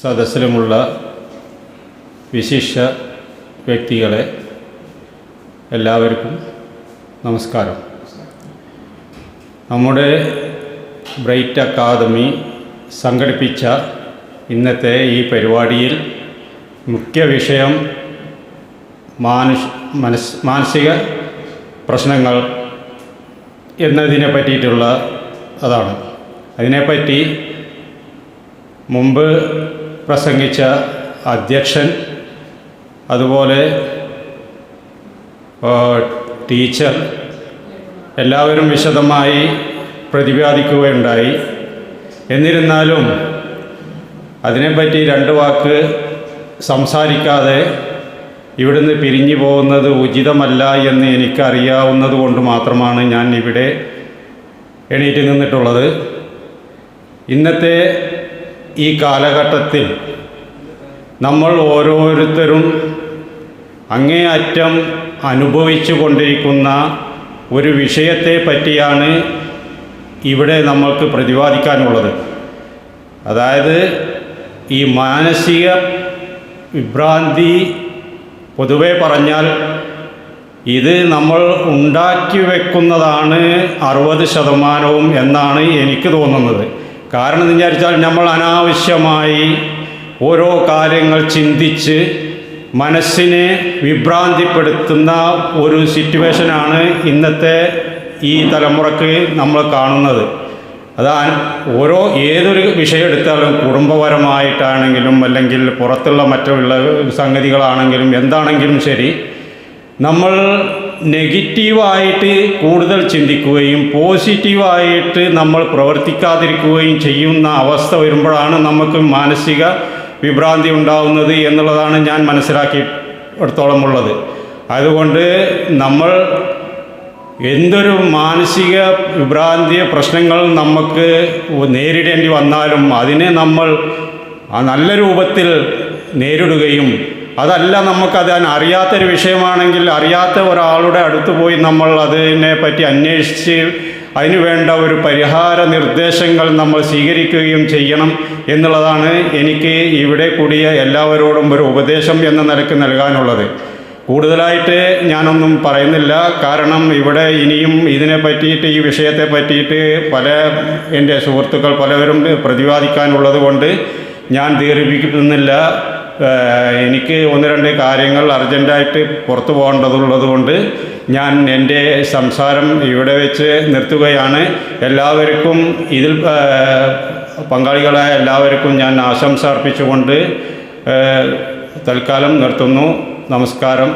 സദസ്സിലുമുള്ള വിശിഷ്ട വ്യക്തികളെ എല്ലാവർക്കും നമസ്കാരം. നമ്മുടെ ബ്രൈറ്റ് അക്കാദമി സംഘടിപ്പിച്ച ഇന്നത്തെ ഈ പരിപാടിയിൽ മുഖ്യ വിഷയം മാനുഷ് മനസ് മാനസിക പ്രശ്നങ്ങൾ എന്നതിനെ പറ്റിയിട്ടുള്ള അതാണ്. അതിനെപ്പറ്റി മുമ്പ് പ്രസംഗിച്ച അധ്യക്ഷൻ അതുപോലെ ടീച്ചർ എല്ലാവരും വിശദമായി പ്രതിപാദിക്കുകയുണ്ടായി. എന്നിരുന്നാലും അതിനെപ്പറ്റി രണ്ട് വാക്ക് സംസാരിക്കാതെ ഇവിടുന്ന് പിരിഞ്ഞു പോകുന്നത് ഉചിതമല്ല എന്ന് എനിക്കറിയാവുന്നത് കൊണ്ട് മാത്രമാണ് ഞാൻ ഇവിടെ എണീറ്റ് നിന്നിട്ടുള്ളത്. ഇന്നത്തെ ഈ കാലഘട്ടത്തിൽ നമ്മൾ ഓരോരുത്തരും അങ്ങേയറ്റം അനുഭവിച്ചു കൊണ്ടിരിക്കുന്ന ഒരു വിഷയത്തെ പറ്റിയാണ് ഇവിടെ നമ്മൾക്ക് പ്രതിപാദിക്കാനുള്ളത്. അതായത് ഈ മാനസിക വിഭ്രാന്തി പൊതുവെ പറഞ്ഞാൽ ഇത് നമ്മൾ ഉണ്ടാക്കി വെക്കുന്നതാണ് അറുപത് ശതമാനവും എന്നാണ് എനിക്ക് തോന്നുന്നത്. കാരണം എന്ന് വിചാരിച്ചാൽ നമ്മൾ അനാവശ്യമായി ഓരോ കാര്യങ്ങൾ ചിന്തിച്ച് മനസ്സിനെ വിഭ്രാന്തിപ്പെടുത്തുന്ന ഒരു സിറ്റുവേഷനാണ് ഇന്നത്തെ ഈ തലമുറയ്ക്ക് നമ്മൾ കാണുന്നത്. അതാ ഓരോ ഏതൊരു വിഷയം എടുത്താലും കുടുംബപരമായിട്ടാണെങ്കിലും അല്ലെങ്കിൽ പുറത്തുള്ള മറ്റുള്ള സംഗതികളാണെങ്കിലും എന്താണെങ്കിലും ശരി നമ്മൾ നെഗറ്റീവായിട്ട് കൂടുതൽ ചിന്തിക്കുകയും പോസിറ്റീവായിട്ട് നമ്മൾ പ്രവർത്തിക്കാതിരിക്കുകയും ചെയ്യുന്ന അവസ്ഥ വരുമ്പോഴാണ് നമുക്ക് മാനസിക വിഭ്രാന്തി ഉണ്ടാകുന്നത് എന്നുള്ളതാണ് ഞാൻ മനസ്സിലാക്കിയിടത്തോളം ഉള്ളത്. അതുകൊണ്ട് നമ്മൾ എന്തൊരു മാനസിക വിഭ്രാന്തിയ പ്രശ്നങ്ങൾ നമുക്ക് നേരിടേണ്ടി വന്നാലും അതിനെ നമ്മൾ നല്ല രൂപത്തിൽ നേരിടുകയും അതല്ല നമുക്കത് അറിയാത്തൊരു വിഷയമാണെങ്കിൽ അറിയാത്ത ഒരാളുടെ അടുത്ത് പോയി നമ്മൾ അതിനെ പറ്റി അന്വേഷിച്ച് അതിനുവേണ്ട ഒരു പരിഹാര നിർദ്ദേശങ്ങൾ നമ്മൾ സ്വീകരിക്കുകയും ചെയ്യണം എന്നുള്ളതാണ് എനിക്ക് ഇവിടെ കൂടിയ എല്ലാവരോടും ഒരു ഉപദേശം എന്ന നിലയ്ക്ക് നൽകാനുള്ളത്. കൂടുതലായിട്ട് ഞാനൊന്നും പറയുന്നില്ല. കാരണം ഇവിടെ ഇനിയും ഇതിനെ പറ്റിയിട്ട് ഈ വിഷയത്തെ പറ്റിയിട്ട് പല എന്റെ സുഹൃത്തുക്കൾ പലവരും പ്രതിപാദിക്കാനുള്ളത് കൊണ്ട് ഞാൻ ദീർഘിപ്പിക്കുന്നില്ല. എനിക്ക് ഒന്ന് രണ്ട് കാര്യങ്ങൾ അർജന്റായിട്ട് പുറത്തു പോകേണ്ടതുള്ളത് കൊണ്ട് ഞാൻ എന്റെ സംസാരം ഇവിടെ വെച്ച് നിർത്തുകയാണ്. എല്ലാവർക്കും ഇതിൽ പങ്കാളികളായ എല്ലാവർക്കും ഞാൻ ആശംസ അർപ്പിച്ചുകൊണ്ട് തൽക്കാലം നിർത്തുന്നു. നമസ്കാരം.